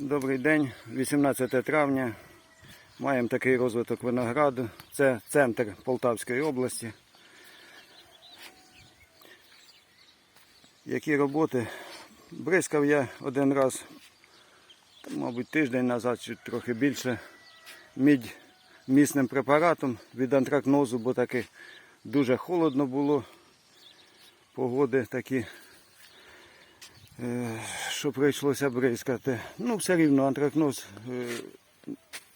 Добрий день, 18 травня. Маємо такий розвиток винограду. Це центр Полтавської області. Які роботи? Бризкав я один раз, мабуть, тиждень назад, чи трохи більше, мідь місним препаратом від антракнозу, бо таки дуже холодно було. Погоди такі Е, що прийшлося бризкати. Ну, все рівно антракноз е,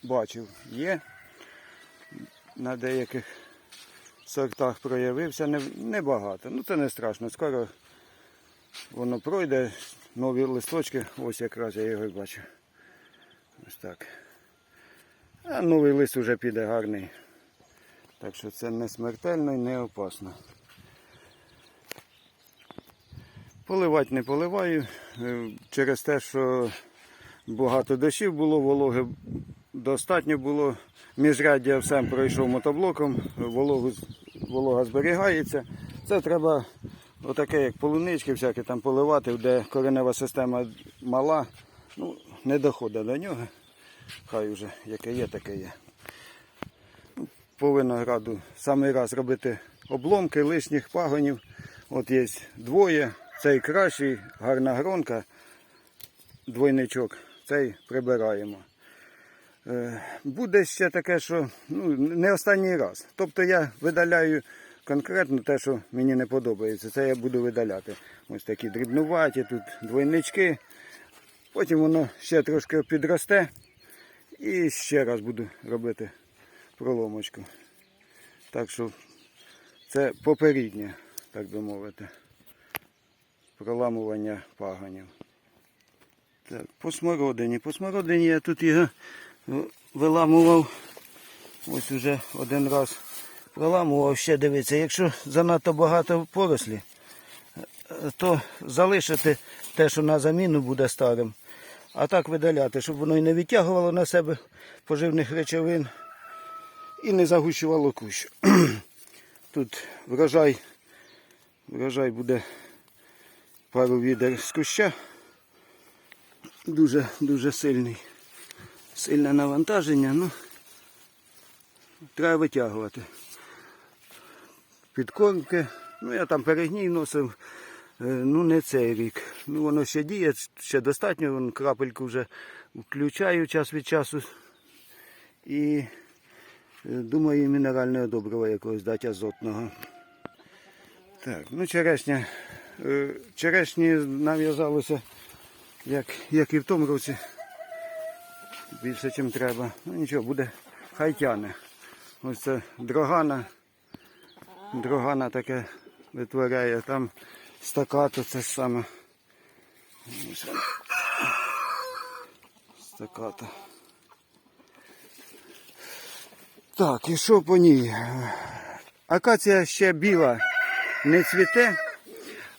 бачив, є. На деяких сортах проявився не- небагато. Ну це не страшно. Скоро воно пройде, нові листочки, ось якраз я його бачу. Ось так. А новий лист вже піде гарний. Так що це не смертельно і не опасно. Поливати не поливаю е, через те, що багато дощів було, вологи достатньо було. Міжряддя все пройшов мотоблоком, вологу, волога зберігається. Це треба отаке, як полунички, всякі там поливати, де коренева система мала, ну, не доходить до нього. Хай вже яке є, таке є. Ну, По винограду самий раз робити обломки лишніх пагонів. От є двоє, цей кращий, гарна гронка, двойничок, цей прибираємо. Е, Буде ще таке, що ну, не останній раз. Тобто я видаляю конкретно те, що мені не подобається. Це я буду видаляти. Ось такі дрібнуваті, тут двойнички. Потім воно ще трошки підросте. І ще раз буду робити проломочку. Так що це попереднє, так би мовити проламування паганів. Так, по смородині. По смородині я тут його е, виламував. Ось уже один раз проламував. Ще дивіться, якщо занадто багато порослі, то залишити те, що на заміну буде старим. А так видаляти, щоб воно і не відтягувало на себе поживних речовин і не загущувало кущ. Тут врожай, врожай буде пару відер з куща. Дуже дуже сильний. Сильне навантаження, ну треба витягувати. Підкормки. Ну я там перегній носив, е, ну не цей рік. Ну воно ще діє, ще достатньо, вон крапельку вже включаю час від часу. І е, думаю, мінерального добрива якогось дати азотного. Так, ну черешня. Е, Черешні нав'язалося, як, як і в тому році. Більше, ніж треба. Ну нічого, буде хай тяне. Ось це дрогана. Дрогана таке витворяє. Там стакато це саме. Стакато. Так, і що по ній? Акація ще біла не цвіте.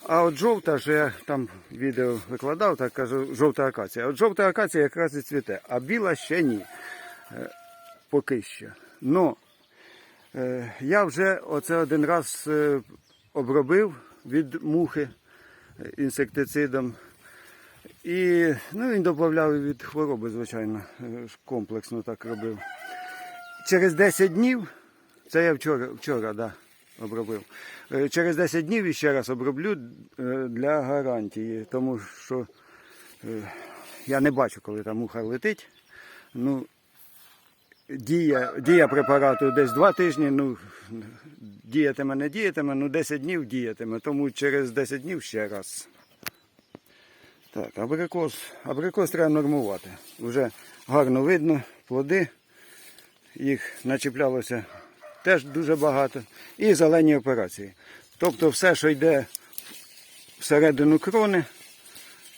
А от жовта, що я там відео викладав, так кажу, жовта акація. От жовта акація якраз і цвіте, а біла ще ні. Е, Поки що. Ну, е, я вже оце один раз е, обробив від мухи інсектицидом. І ну, він додавав від хвороби, звичайно, комплексно так робив. Через 10 днів, це я вчора, вчора да, обробив. Е, Через 10 днів іще раз оброблю е, для гарантії, тому що е, я не бачу, коли там муха летить. Ну, дія, дія препарату десь 2 тижні, ну, діятиме, не діятиме, ну 10 днів діятиме, тому через 10 днів ще раз. Так, абрикос. Абрикос треба нормувати. Вже гарно видно, плоди. Їх начіплялося теж дуже багато. І зелені операції. Тобто все, що йде всередину крони,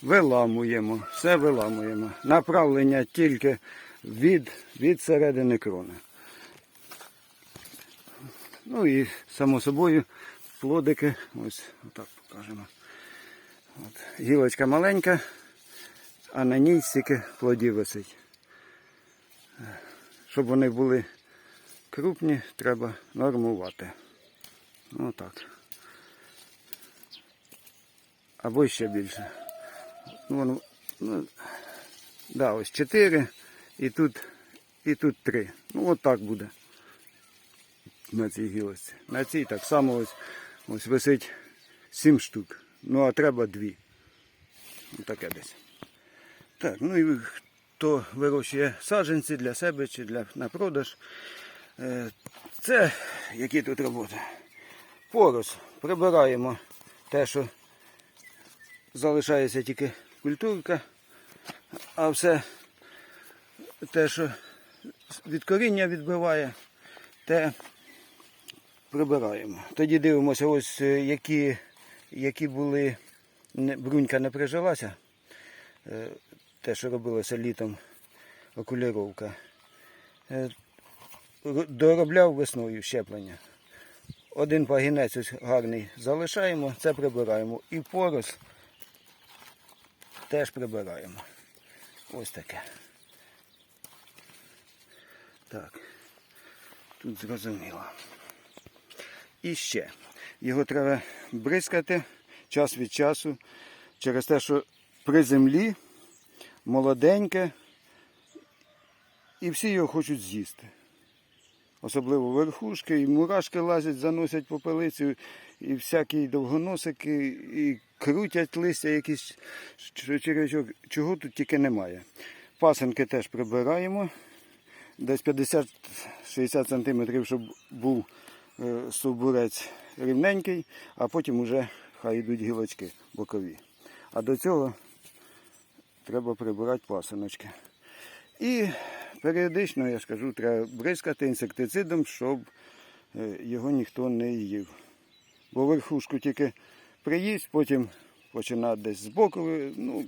виламуємо. Все виламуємо. Направлення тільки від, від середини крони. Ну і само собою плодики, ось отак покажемо. От, гілочка маленька, а на ній стільки плодів висить. Щоб вони були крупні, треба нормувати. Ну так. Або ще більше. Ну, воно, ну, Да, ось 4 і тут, і тут 3. Ну от так буде. На цій гілочці. На цій так само ось, ось висить 7 штук. Ну а треба 2. Таке десь. Так, ну і хто вирощує саджанці для себе чи для, на продаж. Е, Це які тут роботи. Порос. Прибираємо те, що залишається тільки культурка, а все те, що від коріння відбиває, те прибираємо. Тоді дивимося, ось е, які, які були, брунька не прижилася, е, те, що робилося літом, окуліровка. Ро- Доробляв весною щеплення. Один пагінець ось гарний залишаємо, це прибираємо. І порос теж прибираємо. Ось таке. Так. Тут зрозуміло. І ще. Його треба бризкати час від часу через те, що при землі молоденьке і всі його хочуть з'їсти. Особливо верхушки, і мурашки лазять, заносять попелицю, і всякі довгоносики, і крутять листя якісь ч- черв'ячок. Чого тут тільки немає. Пасенки теж прибираємо. Десь 50-60 см, щоб був е, стовбурець рівненький, а потім уже хай йдуть гілочки бокові. А до цього треба прибирати пасиночки. І періодично, я ж кажу, треба бризкати інсектицидом, щоб е, його ніхто не їв. Бо верхушку тільки приїсть, потім починає десь збоку, ну,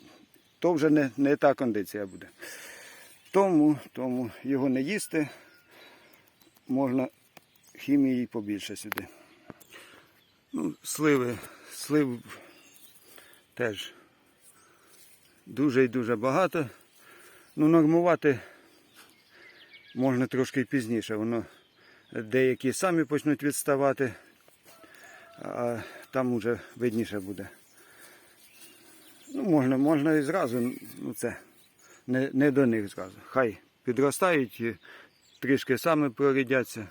то вже не, не та кондиція буде. Тому, тому його не їсти, можна хімії побільше сюди. Ну, сливи, слив теж дуже і дуже багато. Ну, нормувати можна трошки пізніше. Воно деякі самі почнуть відставати, а там уже видніше буде. Ну, можна, можна і зразу, ну це не, не до них зразу. Хай підростають, трішки самі прорідяться,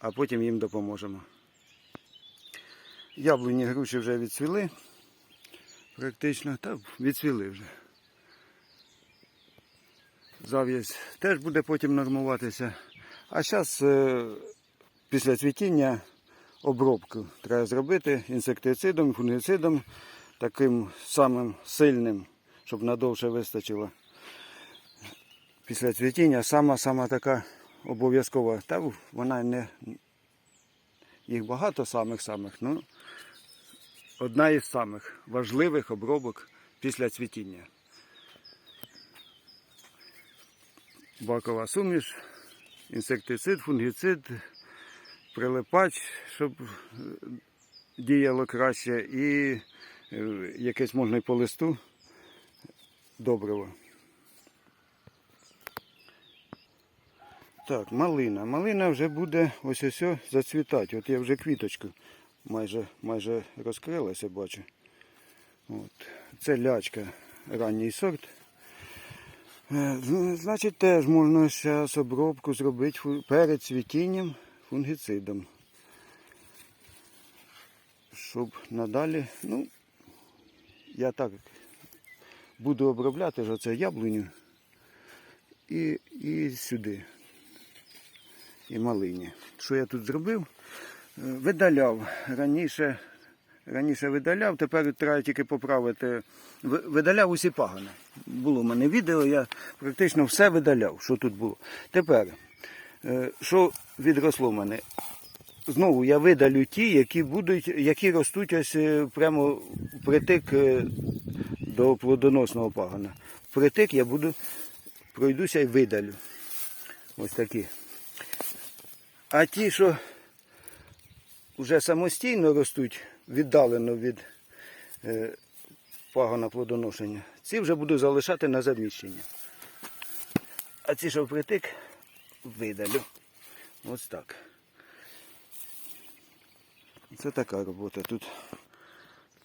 а потім їм допоможемо. Яблуні груші вже відцвіли, практично, та відцвіли вже. Зав'язь теж буде потім нормуватися. А зараз після цвітіння обробку треба зробити інсектицидом, фунгицидом, таким самим сильним, щоб надовше вистачило. Після цвітіння сама-сама така обов'язкова. Та вона не їх багато самих-самих, ну одна із самих важливих обробок після цвітіння. Бакова суміш, інсектицид, фунгіцид, прилипач, щоб е, діяло краще, і е, якесь можна по листу добриво. Так, малина. Малина вже буде ось ось зацвітати. От я вже квіточку майже, майже розкрилася, бачу. От. Це лячка, ранній сорт. Е, Значить, теж можна зараз обробку зробити перед цвітінням фунгіцидом. Щоб надалі, ну, я так буду обробляти ж оце яблуню і, і сюди. І малині. Що я тут зробив? Е, Видаляв раніше. Раніше видаляв, тепер треба тільки поправити. Видаляв усі пагани. Було в мене відео, я практично все видаляв, що тут було. Тепер, е, що відросло в мене? Знову я видалю ті, які будуть, які ростуть ось е, прямо притик е, до плодоносного пагана. Притик я буду, пройдуся і видалю. Ось такі. А ті, що вже самостійно ростуть, віддалено від е, пагона плодоношення, ці вже буду залишати на заміщення. А ці, що впритик, видалю. Ось так. Це така робота тут.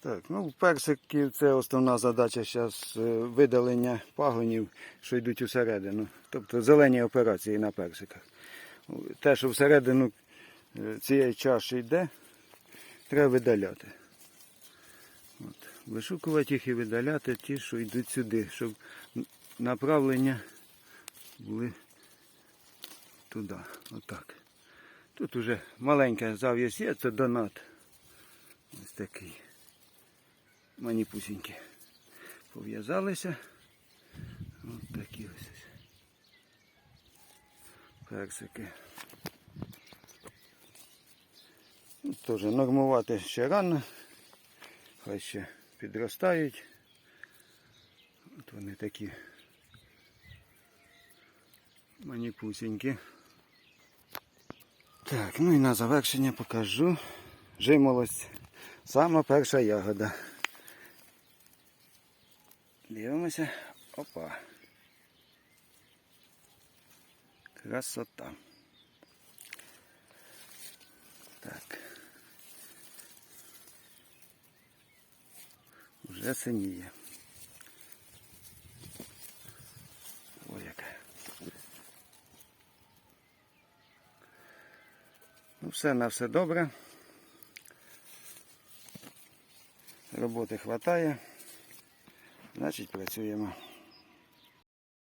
Так, ну персиків це основна задача зараз видалення пагонів, що йдуть усередину. Тобто зелені операції на персиках. Те, що всередину е, цієї чаші йде, треба видаляти. От. Вишукувати їх і видаляти ті, що йдуть сюди, щоб направлення були туди. Отак. Тут уже маленька зав'язь є, це донат. Ось такий. Маніпусінькі. Пов'язалися. Ось такі ось. Персики. Теж нормувати ще рано. Хай ще підростають. От вони такі маніпусінькі. Так, ну і на завершення покажу жимолость. Сама перша ягода. Дивимося. Опа. Красота. Так. Вже синіє. Ой, яка. Ну, все на все добре. Роботи хватає. Значить, працюємо.